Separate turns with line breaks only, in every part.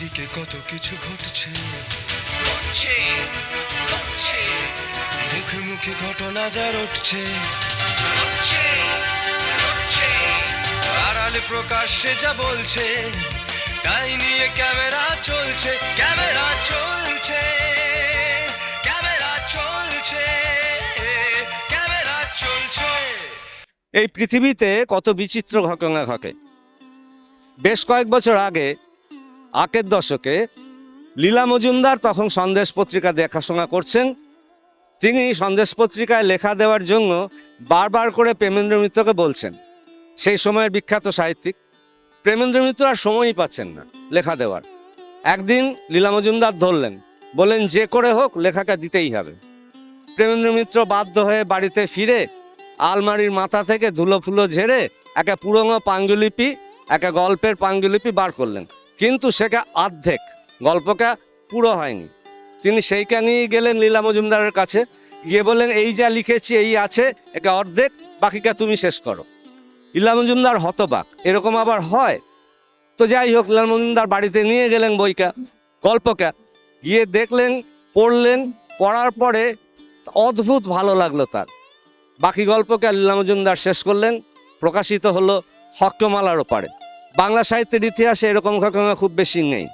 চারিদিকে কত কিছু ঘটছে।
ঘটছে ঘটছে।
মুখে মুখে ঘটনা যার উঠছে
ঘটছে ঘটছে।
আড়ালে প্রকাশ্যে যা বলছে তাই নিয়ে ক্যামেরা চলছে ক্যামেরা চলছে ক্যামেরা চলছে ক্যামেরা চলছে।
এই পৃথিবীতে কত বিচিত্র ঘটনা ঘটে। বেশ কয়েক বছর আগে আকের দশকে লীলা মজুমদার তখন সন্দেশ পত্রিকা দেখাশোনা করছেন। তিনি সন্দেশ পত্রিকায় লেখা দেওয়ার জন্য বারবার করে প্রেমেন্দ্র মিত্রকে বলছেন। সেই সময়ের বিখ্যাত সাহিত্যিক। প্রেমেন্দ্র মিত্র আর সময়ই পাচ্ছেন না লেখা দেওয়ার। একদিন লীলা মজুমদার ধরলেন, বললেন, যে করে হোক, লেখাটা দিতেই হবে। প্রেমেন্দ্র মিত্র বাধ্য হয়ে বাড়িতে ফিরে আলমারির মাথা থেকে ধুলো ফুলো ঝেড়ে একটা পুরনো পাণ্ডুলিপি একটা গল্পের পাণ্ডুলিপি বার করলেন। কিন্তু সেটা অর্ধেক। গল্পটা পুরো হয়নি। তিনি সেইটা নিয়ে গেলেন লীলা মজুমদারের কাছে। গিয়ে বললেন, এই যা লিখেছি, এই আছে, এটা অর্ধেক, বাকিটা তুমি শেষ করো। লীলা মজুমদার হতবাক। এরকম আবার হয়? তো যাই হোক, লীলা মজুমদার বাড়িতে নিয়ে গেলেন বইটা, গল্পটা। গিয়ে দেখলেন, পড়লেন, পড়ার পরে অদ্ভুত ভালো লাগল তার। বাকি গল্পকে লীলা মজুমদার শেষ করলেন, প্রকাশিত হলো হক্তমালার ওপারে। বাংলা সাহিত্যের ইতিহাসে এরকম ঘটনা খুব বেশি নেই।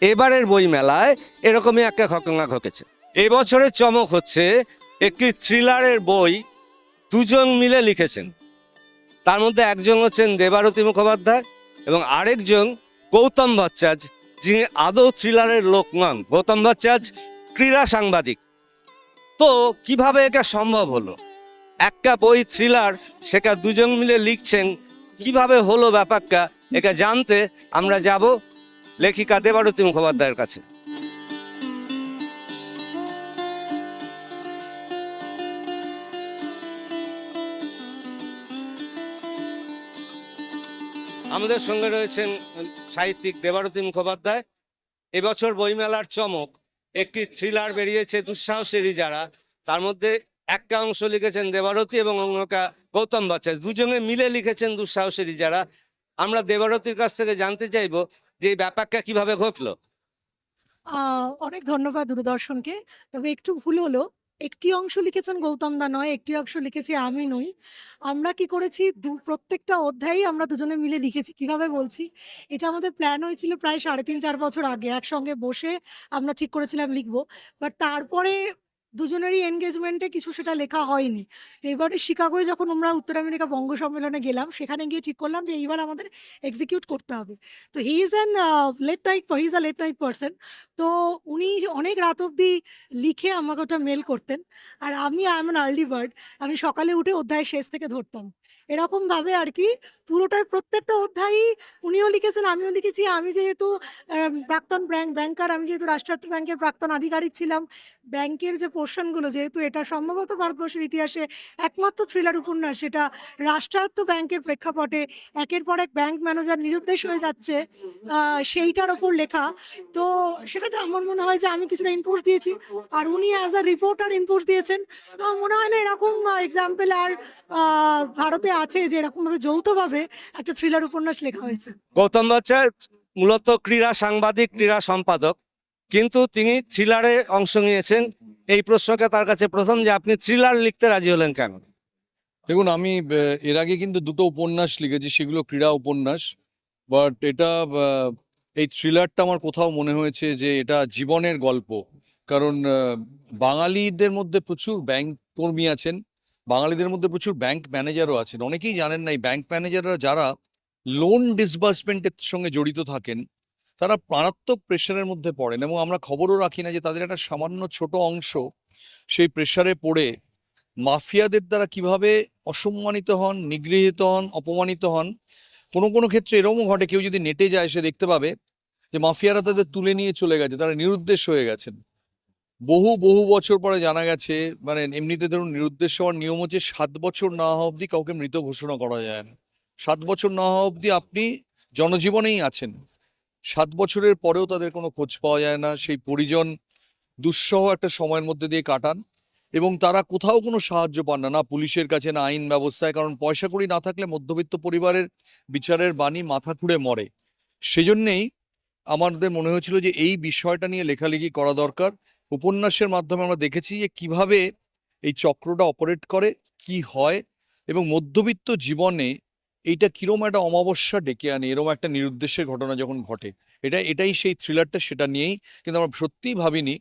এবারের বই মেলায় এরকমই একটা ঘটনা ঘটেছে। এবছরের চমক হচ্ছে একটি থ্রিলারের বই দুজন মিলে লিখেছেন। তার মধ্যে একজন হচ্ছেন দেবারতী মুখোপাধ্যায় এবং আরেকজন গৌতম ভট্টাচার্য, যিনি আদৌ থ্রিলারের লোক নন। গৌতম ভট্টাচার্য ক্রীড়া সাংবাদিক। তো কীভাবে এটা সম্ভব হলো? একটা বই থ্রিলার, সেটা দুজন মিলে লিখছেন কীভাবে হলো ব্যাপারটা, এটা জানতে আমরা যাব লেখিকা দেবারতী মুখোপাধ্যায়ের কাছে। আমাদের সঙ্গে রয়েছেন সাহিত্যিক দেবারতী মুখোপাধ্যায়। এবছর বইমেলার চমক, একটি থ্রিলার বেরিয়েছে দুঃসাহসেরই যারা। তার মধ্যে একটা অংশ লিখেছেন দেবারতী এবং অন্যটা গৌতম বাচ্চাস দুজনে মিলে লিখেছেন দুঃসাহসেরই যারা। আমরা দেবারতীর কাছ থেকে জানতে চাইব যে এই ব্যাপারটা কীভাবে ঘটলো।
অনেক ধন্যবাদ দূরদর্শনকে। তবে একটু ভুল হলো। একটি অংশ লিখেছেন গৌতম দা নয়, একটি অংশ লিখেছি আমি নই। আমরা কি করেছি? দু, প্রত্যেকটা অধ্যায়ই আমরা দুজনে মিলে লিখেছি। কীভাবে বলছি? এটা আমাদের প্ল্যান হয়েছিল প্রায় সাড়ে তিন, চার বছর আগে। একসঙ্গে বসে আমরা ঠিক করেছিলাম লিখব। বাট তারপরে দুজনেরই এনগেজমেন্টে কিছু সেটা লেখা হয়নি। তো এবারে শিকাগোয় যখন আমরা উত্তর আমেরিকা বঙ্গ সম্মেলনে গেলাম, সেখানে গিয়ে ঠিক করলাম যে এইবার আমাদের এক্সিকিউট করতে হবে। তো he is an late night he is a late night person তো উনি অনেক রাত অবধি লিখে আমাকে ওটা মেল করতেন। আর আমি আই এম আর্লি বার্ড আমি সকালে উঠে অধ্যায় শেষ থেকে ধরতাম। এরকমভাবে আর কি পুরোটাই প্রত্যেকটা অধ্যায়ই উনিও লিখেছেন, আমিও লিখেছি। আমি যেহেতু প্রাক্তন ব্যাংক ব্যাংকার, আমি যেহেতু রাষ্ট্রায়ত্ত ব্যাংকের প্রাক্তন আধিকারিক ছিলাম, ব্যাংকের যে পোর্শনগুলো, যেহেতু এটা সম্ভবত ভারতবর্ষের ইতিহাসে একমাত্র থ্রিলার উপন্যাস, সেটা রাষ্ট্রায়ত্ত ব্যাংকের প্রেক্ষাপটে একের পর এক ব্যাংক ম্যানেজার নিরুদ্দেশ হয়ে যাচ্ছে সেইটার ওপর লেখা। তো সেটাতে আমার মনে হয় যে আমি কিছুটা ইনপুটস দিয়েছি, আর উনি অ্যাজ আ রিপোর্টার ইনপুটস দিয়েছেন। তো আমার মনে হয় না এরকম এক্সাম্পল আর ভারতে আছে যে এরকমভাবে যৌথভাবে একটা থ্রিলার উপন্যাস লেখা হয়েছে।
গৌতম বাচ্চার মূলত ক্রীড়া সাংবাদিক ক্রীড়া সম্পাদক। কিন্তু তিনি থ্রিলারে অংশ নিয়েছেন। এই প্রশ্নকে তার কাছে প্রথম যে আপনি থ্রিলার লিখতে রাজি হলেন কেন?
দেখুন আমি এর আগে কিন্তু দুটো উপন্যাস লিখেছি সেগুলো ক্রীড়া উপন্যাস। বাট এটা এই থ্রিলারটা আমার কোথাও মনে হয়েছে যে এটা জীবনের গল্প। কারণ বাঙালিদের মধ্যে প্রচুর ব্যাংক কর্মী আছেন বাঙালিদের মধ্যে প্রচুর ব্যাংক ম্যানেজারও আছেন। অনেকেই জানেন না এই ব্যাংক ম্যানেজাররা যারা লোন ডিসবার্সমেন্টের সঙ্গে জড়িত থাকেন, তারা মারাত্মক প্রেশারের মধ্যে পড়েন এবং আমরা খবরও রাখি না যে তাদের একটা সামান্য ছোট অংশ সেই প্রেশারে পড়ে মাফিয়াদের দ্বারা কীভাবে অসম্মানিত হন, নিগৃহীত হন, অপমানিত হন, কোনো কোনো ক্ষেত্রে এরকমও ঘটে, কেউ যদি নেটে যায় সে দেখতে পাবে যে মাফিয়ারা তাদের তুলে নিয়ে চলে গেছে, তারা নিরুদ্দেশ হয়ে গেছেন। বহু বহু বছর পরে জানা গেছে মানে এমনিতে ধরুন নিরুদ্দেশ হওয়ার নিয়ম হচ্ছে সাত বছর না হওয়া অবধি কাউকে মৃত ঘোষণা করা যায় না। সাত বছর না হওয়া অবধি আপনি জনজীবনেই আছেন। সাত বছরের পরেও তাদের কোনো খোঁজ পাওয়া যায় না। সেই পরিজন দুঃসহ একটা সময়ের মধ্যে দিয়ে কাটান এবং তারা কোথাও কোনো সাহায্য পান না। না পুলিশের কাছে, না আইন ব্যবস্থায়, কারণ পয়সা কড়ি না থাকলে মধ্যবিত্ত পরিবারের বিচারের বাণী মাথা খুঁড়ে মরে। সেজন্যেই আমাদের মনে হয়েছিল যে এই বিষয়টা নিয়ে লেখালেখি করা দরকার। উপন্যাসের মাধ্যমে আমরা দেখেছি যে কীভাবে এই চক্রটা অপারেট করে, কি হয় এবং মধ্যবিত্ত জীবনে এইটা কিরম একটা অমাবস্যা ডেকে আনে এরকম একটা নিরুদ্দেশের ঘটনা যখন ঘটে, এটা, এটাই সেই থ্রিলারটা সেটা নিয়েই কিন্তু আমরা সত্যিই ভাবিনি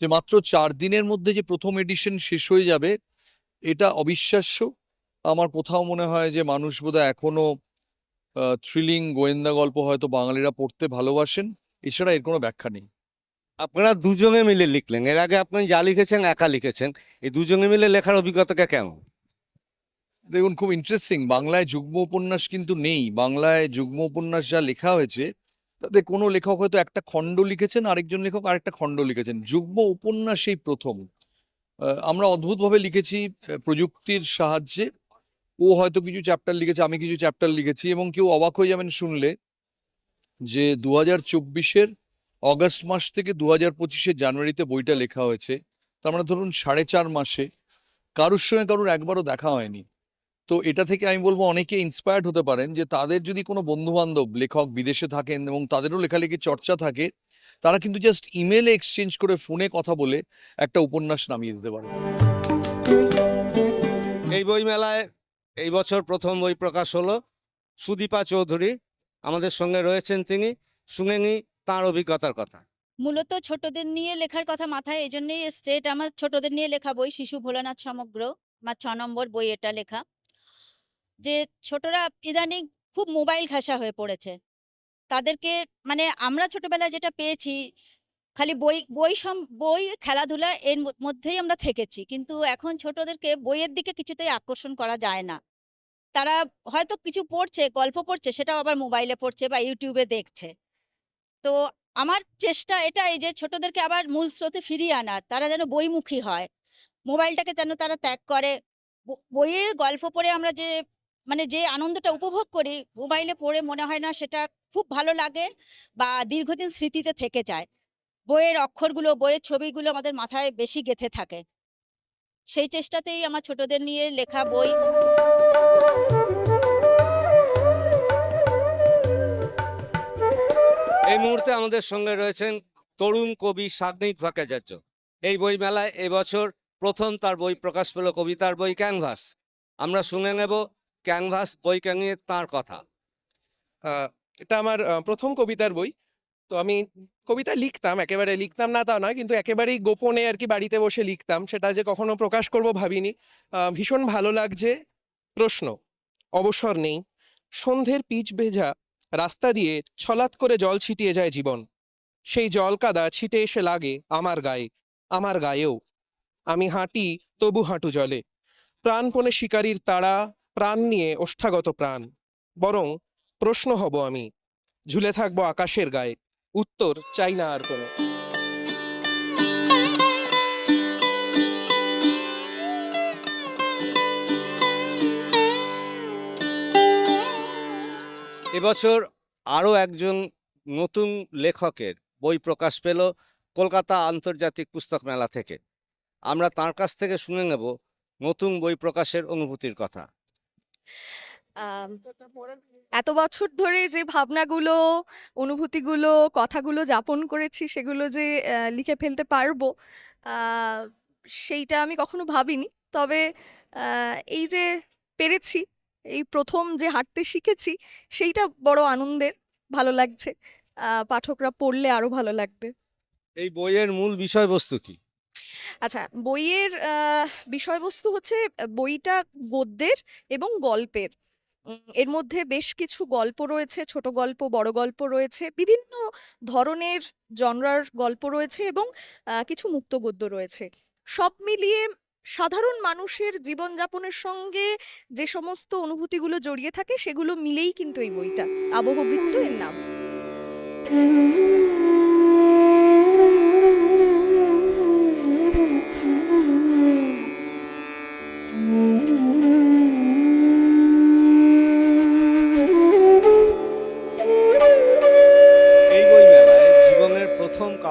যে মাত্র চার দিনের মধ্যে যে প্রথম এডিশন শেষ হয়ে যাবে, এটা অবিশ্বাস্য। আমার কোথাও মনে হয় যে মানুষ বোধহয় এখনও থ্রিলিং গোয়েন্দা গল্প হয়তো বাঙালিরা পড়তে ভালোবাসেন, এছাড়া এর কোনো ব্যাখ্যা নেই।
আপনারা দুজনে মিলে লিখলেন, এর আগে আপনি যা লিখেছেন, একা লিখেছেন, এই দুজনে মিলে লেখার অভিজ্ঞতাটা কেমন?
দেখুন, খুব ইন্টারেস্টিং বাংলায় যুগ্ম উপন্যাস কিন্তু নেই। বাংলায় যুগ্ম উপন্যাস যা লেখা হয়েছে, তাতে কোনো লেখক হয়তো একটা খণ্ড লিখেছেন, আরেকজন লেখক আরেকটা খণ্ড লিখেছেন। যুগ্ম উপন্যাস এই প্রথম। আমরা অদ্ভুতভাবে লিখেছি প্রযুক্তির সাহায্যে। ও হয়তো কিছু চ্যাপ্টার লিখেছে, আমি কিছু চ্যাপ্টার লিখেছি এবং কেউ অবাক হয়ে যাবেন শুনলে যে দু হাজার চব্বিশের অগস্ট মাস থেকে দু হাজার পঁচিশের জানুয়ারিতে বইটা লেখা হয়েছে। তার মানে ধরুন সাড়ে চার মাসে। কারোর সঙ্গে কারোর একবারও দেখা হয়নি। তো এটা থেকে আমি বলব অনেকে ইন্সপায়ার্ড হতে পারেন যে তাদের যদি কোনো বন্ধু বান্ধব লেখক বিদেশে থাকেন এবং তাদেরও লেখালেখি চর্চা থাকে তারা কিন্তু জাস্ট ইমেলে এক্সচেঞ্জ করে ফোনে কথা বলে একটা উপন্যাস নামিয়ে দিতে পারে
এই বই মেলায় এই বছর প্রথম বই প্রকাশ হলো সুদীপা চৌধুরী আমাদের সঙ্গে রয়েছেন তিনি। শুনে নি তাঁর অভিজ্ঞতার কথা।
মূলত ছোটদের নিয়ে লেখার কথা মাথায় এই জন্যই এসছে। এটা আমার ছোটদের নিয়ে লেখা বই শিশু ভোলানাথ সমগ্র আমার ছ নম্বর বই এটা লেখা। যে ছোটরা ইদানিং খুব মোবাইল ঘাসা হয়ে পড়েছে। তাদেরকে মানে আমরা ছোটবেলায় যেটা পেয়েছি, খালি বই বই সম, বই খেলাধুলা এর মধ্যেই আমরা থেকেছি। কিন্তু এখন ছোটদেরকে বইয়ের দিকে কিছুতেই আকর্ষণ করা যায় না। তারা হয়তো কিছু পড়ছে, গল্প পড়ছে, সেটাও আবার মোবাইলে পড়ছে বা ইউটিউবে দেখছে। তো আমার চেষ্টা এটাই যে ছোটদেরকে আবার মূল স্রোতে ফিরিয়ে আনার। তারা যেন বইমুখী হয়। মোবাইলটাকে যেন তারা ত্যাগ করে। বইয়ে গল্প পড়ে আমরা যে মানে যে আনন্দটা উপভোগ করি, মোবাইলে পড়ে মনে হয় না সেটা খুব ভালো লাগে বা দীর্ঘদিন স্মৃতিতে থেকে যায়। বইয়ের অক্ষরগুলো, বইয়ের ছবিগুলো আমাদের মাথায় বেশি গেঁথে থাকে। সেই চেষ্টাতেই আমার ছোটদের নিয়ে লেখা বই।
এই মুহূর্তে আমাদের সঙ্গে রয়েছেন তরুণ কবি সাগ্নিক ভট্টাচার্য। এই বই মেলায় এবছর প্রথম তার বই প্রকাশ পেল কবিতার বই ক্যানভাস। আমরা শুনে নেব ক্যানভাস বইকে নিয়ে তাঁর কথা।
এটা আমার প্রথম কবিতার বই। তো আমি কবিতা লিখতাম, একেবারে লিখতাম না তা নয়, কিন্তু একেবারেই গোপনে আর কি বাড়িতে বসে লিখতাম, সেটা যে কখনো প্রকাশ করব ভাবিনি। ভীষণ ভালো লাগছে প্রশ্ন, অবসর নেই, সন্ধ্যের পিচ ভেজা রাস্তা দিয়ে ছলাৎ করে জল ছিটিয়ে যায় জীবন। সেই জল কাদা ছিটে এসে লাগে আমার গায়ে, আমার গায়েও। আমি হাঁটি তবু হাঁটু জলে, প্রাণপণে শিকারীর তাড়া প্রাণ নিয়ে ওষ্ঠাগত প্রাণ, বরং প্রশ্ন হব আমি, ঝুলে থাকব আকাশের গায়ে, উত্তর চাই না আর কোনো।
এবছর আরও একজন নতুন লেখকের বই প্রকাশ পেল কলকাতা আন্তর্জাতিক পুস্তক মেলা থেকে। আমরা তার কাছ থেকে শুনে নেব নতুন বই প্রকাশের অনুভূতির কথা।
এত বছর ধরে যে ভাবনাগুলো অনুভূতিগুলো কথাগুলো যাপন করেছি সেগুলো যে লিখে ফেলতে পারব সেইটা আমি কখনো ভাবিনি। তবে এই যে পেরেছি এই প্রথম যে হাঁটতে শিখেছি সেইটা বড় আনন্দের ভালো লাগছে। পাঠকরা পড়লে আরও ভালো লাগবে।
এই বইয়ের মূল বিষয়বস্তু কি?
আচ্ছা বইয়ের বিষয়বস্তু হচ্ছে বইটা গদ্যের এবং গল্পের। এর মধ্যে বেশ কিছু গল্প রয়েছে, ছোট গল্প, বড় গল্প রয়েছে, বিভিন্ন ধরনের জনরার গল্প রয়েছে এবং কিছু মুক্ত গদ্য রয়েছে। সব মিলিয়ে সাধারণ মানুষের জীবনযাপনের সঙ্গে যে সমস্ত অনুভূতিগুলো জড়িয়ে থাকে, সেগুলো মিলেই কিন্তু এই বইটা। আবহবৃত্ত এর নাম।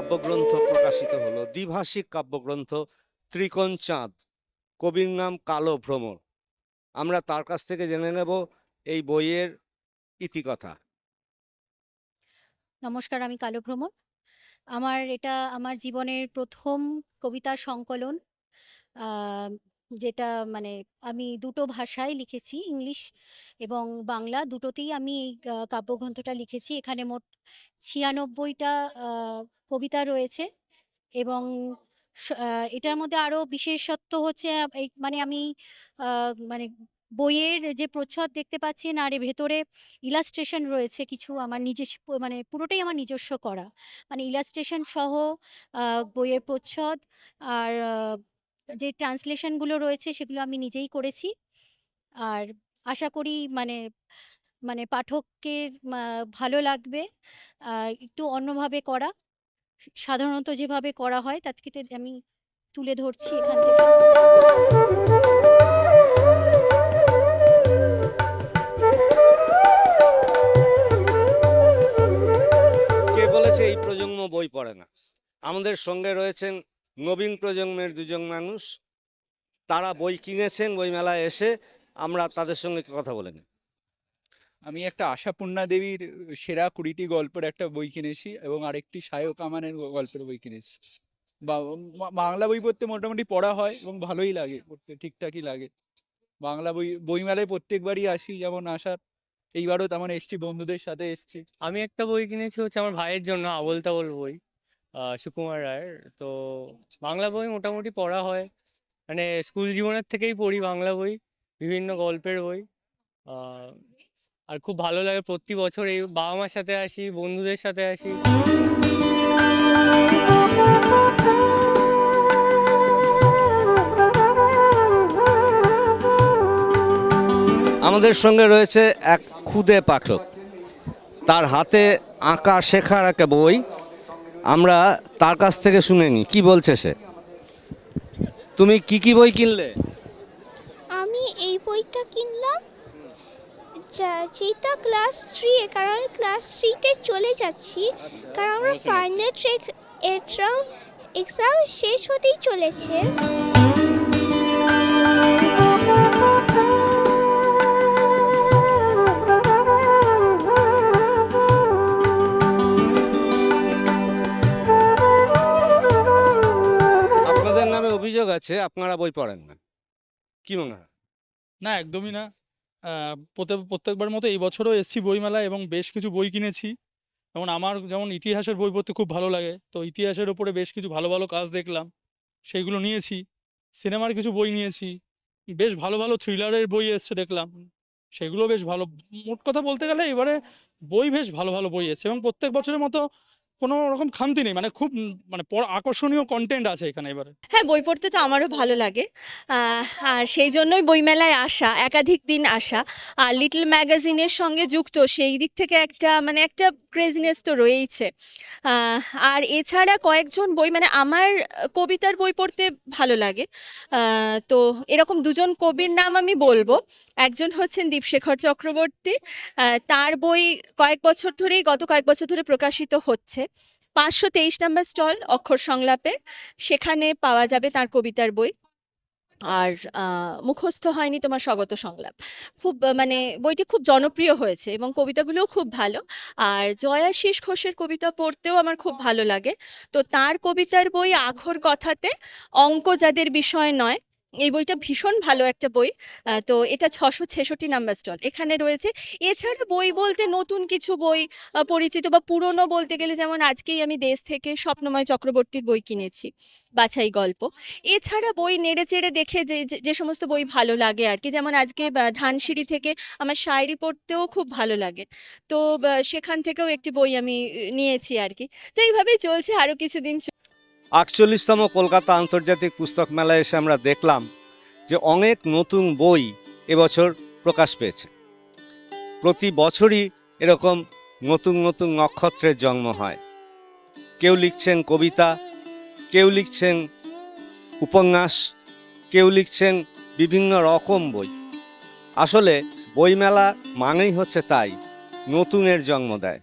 কাব্যগ্রন্থ প্রকাশিত হলো। দ্বিভাষিক কাব্যগ্রন্থ, ত্রিকোণ চাঁদ। কবির নাম কালো ভ্রমর। আমরা তার কাছ থেকে জেনে নেব এই বইয়ের ইতিকথা।
নমস্কার, আমি কালো ভ্রমর। আমার এটা, আমার জীবনের প্রথম কবিতা সংকলন যেটা মানে আমি দুটো ভাষায় লিখেছি, ইংলিশ এবং বাংলা। দুটোতেই আমি এই কাব্যগ্রন্থটা লিখেছি। এখানে মোট ছিয়ানব্বইটা কবিতা রয়েছে এবং এটার মধ্যে আরও বিশেষত্ব হচ্ছে এই মানে আমি মানে বইয়ের যে প্রচ্ছদ দেখতে পাচ্ছেন আর ভেতরে ইলাস্ট্রেশন রয়েছে কিছু আমার নিজস্ব মানে পুরোটাই আমার নিজস্ব করা। মানে ইলাস্ট্রেশন সহ বইয়ের প্রচ্ছদ, আর যে ট্রান্সলেশনগুলো রয়েছে সেগুলো আমি নিজেই করেছি। আর আশা করি মানে মানে পাঠকের ভালো লাগবে। একটু অন্যভাবে করা। সাধারণত যেভাবে করা হয় তার থেকে আমি তুলে ধরছি এখান থেকে।
কে বলেছে এই প্রজন্ম বই পড়ে না? আমাদের সঙ্গে রয়েছেন নবীন প্রজন্মের দুজন মানুষ তারা বই কিনেছেন বই মেলায় এসে আমরা তাদের সঙ্গে কথা বলে নিই।
আমি একটা আশাপূর্ণা দেবীর সেরা কুড়িটি গল্পের একটা বই কিনেছি এবং আরেকটি সায়ক আমানের গল্পের বই কিনেছি। বা বাংলা বই পড়তে মোটামুটি পড়া হয় এবং ভালোই লাগে পড়তে ঠিকঠাকই লাগে। বাংলা বই বইমেলায় প্রত্যেকবারই আসি যেমন আসার। এইবারও তেমন এসছি বন্ধুদের সাথে এসছি।
আমি একটা বই কিনেছি হচ্ছে আমার ভাইয়ের জন্য আবোল তাবোল বই। সুকুমার রায়ের। তো বাংলা বই মোটামুটি পড়া হয়। মানে স্কুল জীবনের থেকেই পড়ি বাংলা বই, বিভিন্ন গল্পের বই। আর খুব ভালো লাগে প্রতি বছর এই বাবা মার সাথে আসি, বন্ধুদের সাথে আসি।
আমাদের সঙ্গে রয়েছে এক খুদে পাঠক। তার হাতে আঁকা শেখার একটা বই। আমরা তার কাছ থেকে শুনে নি কি বলছে সে? তুমি কি কি বই কিনলে?
আমি এই বইটা কিনলাম। যেটা ক্লাস থ্রি কারণ আমি ক্লাস থ্রিতে চলে যাচ্ছি। কারণ আমরা ফাইনাল ট্রেক এক্সাম এক্সাম শেষ হতেই চলেছে।
আছে আপনারা বই পড়েন না। কি মনে হয়?
না, একদমই না। প্রত্যেক প্রত্যেকবার মতো এই বছরও এসেছি বইমেলায় এবং বেশ কিছু বই কিনেছি। যেমন আমার যেমন ইতিহাসের বই পড়তে খুব ভালো লাগে, তো ইতিহাসের ওপরে বেশ কিছু ভালো ভালো কাজ দেখলাম, সেইগুলো নিয়েছি। সিনেমার কিছু বই নিয়েছি, বেশ ভালো ভালো থ্রিলারের বই এসছে দেখলাম, সেগুলো বেশ ভালো। মোট কথা বলতে গেলে এবারে বই বেশ ভালো ভালো বই এসছে এবং প্রত্যেক বছরের মতো কোনো রকম খামতি নেই। মানে খুব মানে আকর্ষণীয় কন্টেন্ট আছে এখানে এবারে।
হ্যাঁ বই পড়তে তো আমারও ভালো লাগে। আর সেই জন্যই বইমেলায় আসা, একাধিক দিন আসা। আর লিটল ম্যাগাজিনের সঙ্গে যুক্ত, সেই দিক থেকে একটা মানে একটা ক্রেজিনেস তো রয়েইছে। আর এছাড়া কয়েকজন বই মানে আমার কবিতার বই পড়তে ভালো লাগে। তো এরকম দুজন কবির নাম আমি বলব। একজন হচ্ছেন দীপশেখর চক্রবর্তী। তার বই কয়েক বছর ধরেই, গত কয়েক বছর ধরে প্রকাশিত হচ্ছে। পাঁচশো তেইশ নম্বর স্টল অক্ষর সংলাপের। সেখানে পাওয়া যাবে তার কবিতার বই। আর মুখস্থ হয়নি তোমার স্বগত সংলাপ। খুব মানে বইটি খুব জনপ্রিয় হয়েছে এবং কবিতাগুলোও খুব ভালো। আর জয়াশিস ঘোষের কবিতা পড়তেও আমার খুব ভালো লাগে। তো তার কবিতার বই আখর কথাতে অঙ্ক যাদের বিষয় নয় এই বইটা ভীষণ ভালো একটা বই। তো এটা ছশো ছেষট্টি নাম্বার স্টল। এখানে রয়েছে, এছাড়া বই বলতে নতুন কিছু বই পরিচিত বা পুরনো বলতে গেলে যেমন আজকেই আমি দেশ থেকে স্বপ্নময় চক্রবর্তীর বই কিনেছি, বাছাই গল্প। এছাড়া বই নেড়ে চেড়ে দেখে যে, যে- সমস্ত বই ভালো লাগে আর কি। যেমন আজকে ধানসিঁড়ি থেকে আমার শায়রি পড়তেও খুব ভালো লাগে। তো সেখান থেকেও একটি বই আমি নিয়েছি আর কি। তো এইভাবেই চলছে, আরও কিছুদিন
আটচল্লিশতম কলকাতা আন্তর্জাতিক পুস্তক মেলায় এসে আমরা দেখলাম যে অনেক নতুন বই এবছর প্রকাশ পেয়েছে। প্রতি বছরই এরকম নতুন নতুন নক্ষত্রের জন্ম হয়। কেউ লিখছেন কবিতা, কেউ লিখছেন উপন্যাস, কেউ লিখছেন বিভিন্ন রকম বই। আসলে বইমেলা মানেই হচ্ছে তাই, নতুনের জন্ম দেয়।